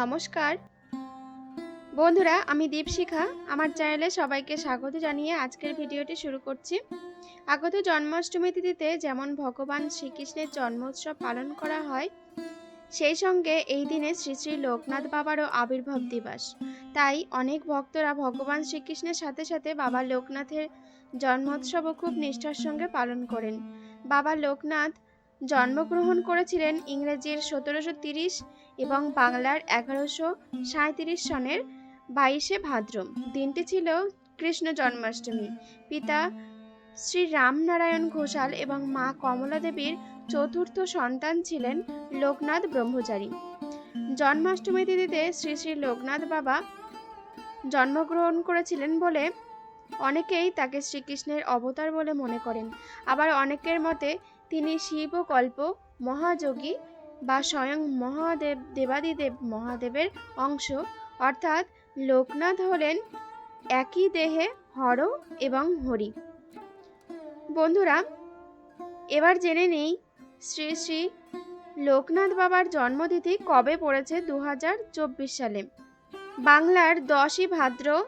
নমস্কার। বন্ধুরা, আমি দীপশিখা। আমার চ্যানেলে সবাইকে স্বাগত জানিয়ে আজকের ভিডিওটি শুরু করছি। আগত জন্মাষ্টমী তিথিতে যেমন ভগবান শ্রীকৃষ্ণের জন্মোৎসব পালন করা হয়, সেই সঙ্গে এই দিনে শ্রী শ্রী লোকনাথ বাবারও আবির্ভাব দিবস। তাই অনেক ভক্তরা ভগবান শ্রীকৃষ্ণের সাথে সাথে বাবা লোকনাথের জন্মোৎসবও খুব নিষ্ঠার সঙ্গে পালন করেন। বাবা লোকনাথ জন্মগ্রহণ করেছিলেন ইংরেজির সতেরোশো তিরিশ এবং বাংলার এগারোশো সাঁত্রিশ সনের বাইশে ভাদ্র দিনটি ছিল কৃষ্ণ জন্মাষ্টমী। পিতা শ্রী রামনারায়ণ ঘোষাল এবং মা কমলা দেবীর চতুর্থ সন্তান ছিলেন লোকনাথ ব্রহ্মচারী। জন্মাষ্টমী তিথিতে শ্রী শ্রী লোকনাথ বাবা জন্মগ্রহণ করেছিলেন বলে অনেকেই তাকে শ্রীকৃষ্ণের অবতার বলে মনে করেন। আবার অনেকের মতে তিনি শিবকল্প মহাযোগী বা স্বয়ং মহাদেব, দেবাদিদেব মহাদেবের অংশ। অর্থাৎ লোকনাথ হলেন একই দেহে হর এবং হরি। বন্ধুরা, এবার জেনে নেই শ্রী শ্রী লোকনাথ বাবার জন্মতিথি কবে পড়েছে দু হাজার চব্বিশ সালে। বাংলার দশই ভাদ্র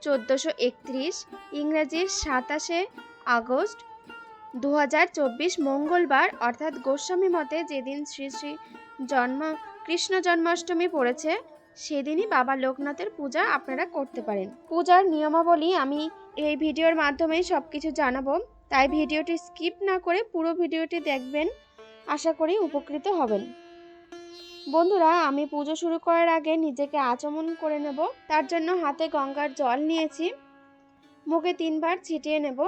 চোদ্দোশো একত্রিশ, ইংরেজির সাতাশে আগস্ট দু হাজার চব্বিশ মঙ্গলবার, অর্থাৎ গোস্বামী মতে যেদিন শ্রী শ্রী জন্ম, কৃষ্ণ জন্মাষ্টমী পড়েছে, সেদিনই বাবা লোকনাথের পূজা আপনারা করতে পারেন। পূজার নিয়মাবলী আমি এই ভিডিওর মাধ্যমেই সব কিছু জানাব, তাই ভিডিওটি স্কিপ না করে পুরো ভিডিওটি দেখবেন, আশা করি উপকৃত হবেন। বন্ধুরা, আমি পুজো শুরু করার আগে নিজেকে আচমন করে নেব, তার জন্য হাতে গঙ্গার জল নিয়েছি, মুখে তিনবার ছিটিয়ে নেব,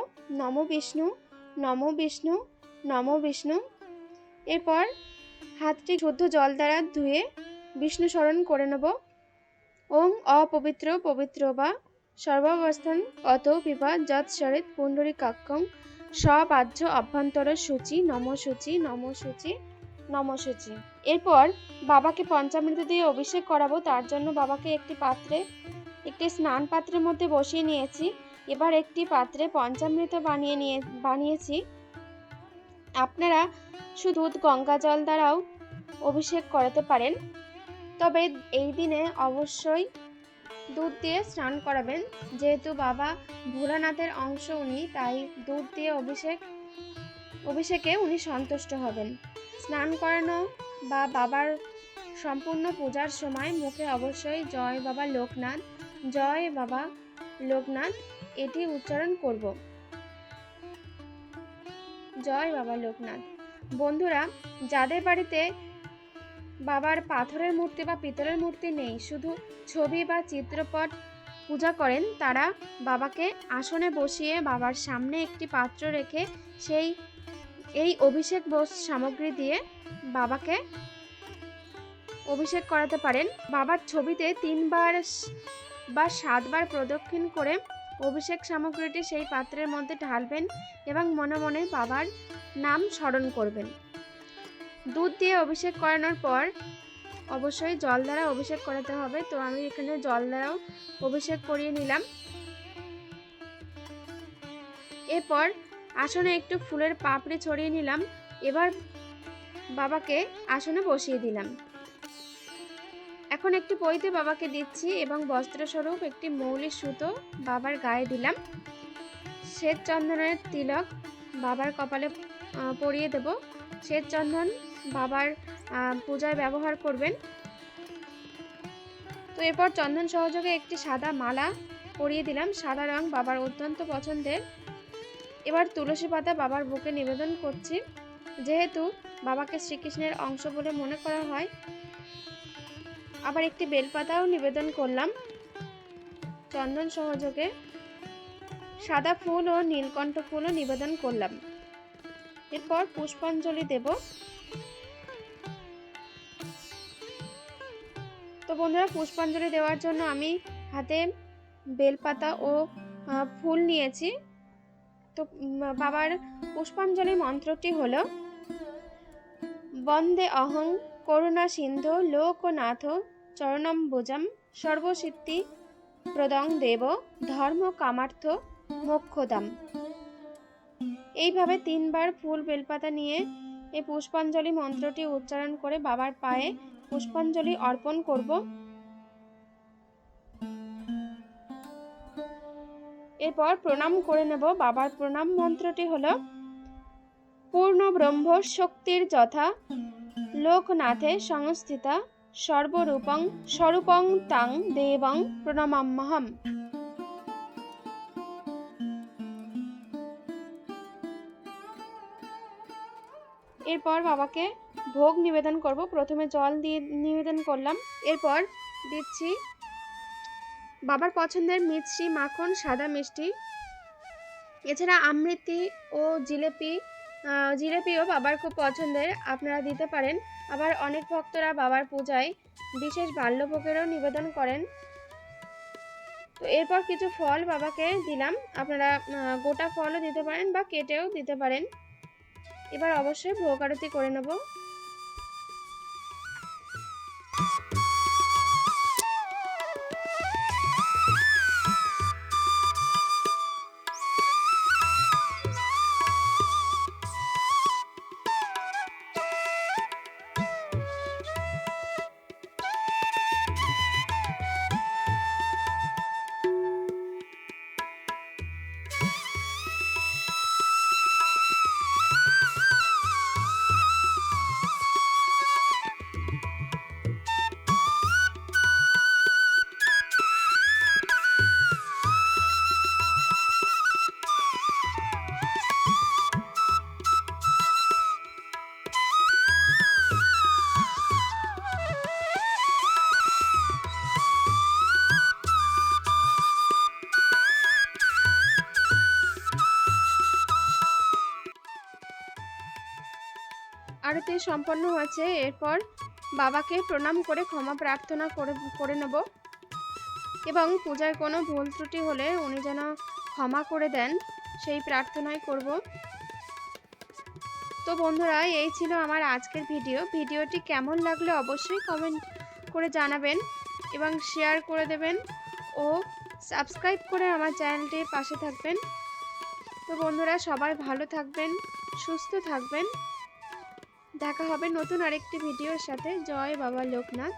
নম বিষ্ণু। নম বিষ্ণু নম বিষ্ণু। এরপর হাতটি শুদ্ধ জল দ্বারা ধুয়ে বিষ্ণু স্মরণ করে নেব। ওম অপবিত্র পবিত্র বা সর্বাবস্থান অত বিভা যৎ সরিত পুণ্ডরী কাক্ষং সবাহ্য অভ্যন্তর সূচি নম সূচি নম সূচি নম সূচি। এরপর বাবাকে পঞ্চামৃত দিয়ে অভিষেক করাবো। তার জন্য বাবাকে একটি পাত্রে, একটি স্নান পাত্রের মধ্যে বসিয়ে নিয়েছি। এবার একটি পাত্রে পঞ্চামৃত বানিয়ে নিয়ে, বানিয়েছি। আপনারা শুধু গঙ্গা জল দ্বারাও অভিষেক করাতে পারেন। তবে এই দিনে অবশ্যই দুধ দিয়ে স্নান করাবেন। যেহেতু বাবা ভোলানাথের অংশ উনি, তাই দুধ দিয়ে অভিষেক, অভিষেকে উনি সন্তুষ্ট হবেন। স্নান করানো বা বাবার সম্পূর্ণ পূজার সময় মুখে অবশ্যই জয় বাবা লোকনাথ জয় বাবা, লোকনাথ, এটি উচ্চারণ করব। জয় বাবা, লোকনাথ। বন্ধুরা, যাদের বাড়িতে বাবার পাথরের মূর্তি বা পিতলের মূর্তি নেই, শুধু ছবি বা চিত্রপট পূজা করেন, তারা বাবাকে আসনে বসিয়ে বাবার সামনে একটি পাত্র রেখে সেই, এই অভিষেক বোস সামগ্রী দিয়ে বাবাকে অভিষেক করাতে পারেন। বাবার ছবিতে তিনবার বা সাতবার প্রদক্ষিণ করে অভিষেক সামগ্রীটি সেই পাত্রের মধ্যে ঢালবেন এবং মনে মনে বাবার নাম স্মরণ করবেন। দুধ দিয়ে অভিষেক করানোর পর অবশ্যই জল দ্বারা অভিষেক করাতে হবে। তো আমি এখানে জল দ্বারাও অভিষেক করিয়ে নিলাম। এরপর আসনে একটু ফুলের পাপড়ি ছড়িয়ে নিলাম। এবার বাবাকে আসনে বসিয়ে দিলাম। এখন একটি পইতে বাবাকে দিচ্ছি এবং বস্ত্রস্বরূপ একটি মৌলিক সুতো বাবার গায়ে দিলাম। শ্বেত চন্দনের তিলক বাবার কপালে পরিয়ে দেব। শ্বেত চন্দন বাবার পূজায় ব্যবহার করবেন। তো এরপর চন্দন সহযোগে একটি সাদা মালা পরিয়ে দিলাম। সাদা রং বাবার অত্যন্ত পছন্দের। এবার তুলসী পাতা বাবার বুকে নিবেদন করছি। যেহেতু বাবাকে শ্রীকৃষ্ণের অংশ বলে মনে করা হয় আবার একটি বেলপাতাও নিবেদন করলাম। চন্দন সহযোগে সাদা ফুল ও নীলকণ্ঠ ফুলও নিবেদন করলাম। এরপর পুষ্পাঞ্জলি দেব। তো বন্ধুরা, পুষ্পাঞ্জলি দেওয়ার জন্য আমি হাতে বেলপাতা ও ফুল নিয়েছি। তো বাবার পুষ্পাঞ্জলি মন্ত্রটি হলো, বন্দে অহং করুণা সিন্ধু লোকনাথ চরণম্বুজম সর্বসিদ্ধি প্রদং দেব ধর্ম কামার্থ মোক্ষদাম। এইভাবে তিনবার ফুল বেলপাতা নিয়ে এই পুষ্পাঞ্জলি মন্ত্রটি উচ্চারণ করে বাবার পায়ে পুষ্পাঞ্জলি অর্পণ করব। এরপর প্রণাম করে নেব। বাবার প্রণাম মন্ত্রটি হলো, পূর্ণ ব্রহ্ম শক্তির যথা লোকনাথে সংস্থিতা সর্বরূপং স্বরূপং তাং দেবং প্রণমাম্যহম এরপর বাবাকে ভোগ নিবেদন করব। প্রথমে জল দিয়ে নিবেদন করলাম। এরপর দিচ্ছি বাবার পছন্দের মিষ্টি মাখন, সাদা মিষ্টি। এছাড়া আমৃতি ও জিলেপি জিলেপিও বাবার খুব পছন্দের, আপনারা দিতে পারেন। আবার অনেক ভক্তরা বাবার পূজায় বিশেষ বাল্যভোগেরও নিবেদন করেন। তো এরপর কিছু ফল বাবাকে দিলাম। আপনারা গোটা ফলও দিতে পারেন বা কেটেও দিতে পারেন। এবার অবশ্যই ভোগ আরতি করে নেব। আরতি সম্পন্ন হয়েছে, এরপর বাবাকে প্রণাম করে ক্ষমা প্রার্থনা করে করে নেব। এবং পূজায় কোনো ভুল ত্রুটি হলে উনি যেন ক্ষমা করে দেন, সেই প্রার্থনাই করব। তো বন্ধুরা, এই ছিল আমার আজকের ভিডিও। ভিডিওটি কেমন লাগল অবশ্যই কমেন্ট করে জানাবেন এবং শেয়ার করে দেবেন ও সাবস্ক্রাইব করে আমার চ্যানেলটির পাশে থাকবেন। তো বন্ধুরা, সবাই ভালো থাকবেন, সুস্থ থাকবেন। দেখা হবে নতুন আরেকটি ভিডিওর সাথে। জয় বাবা লোকনাথ।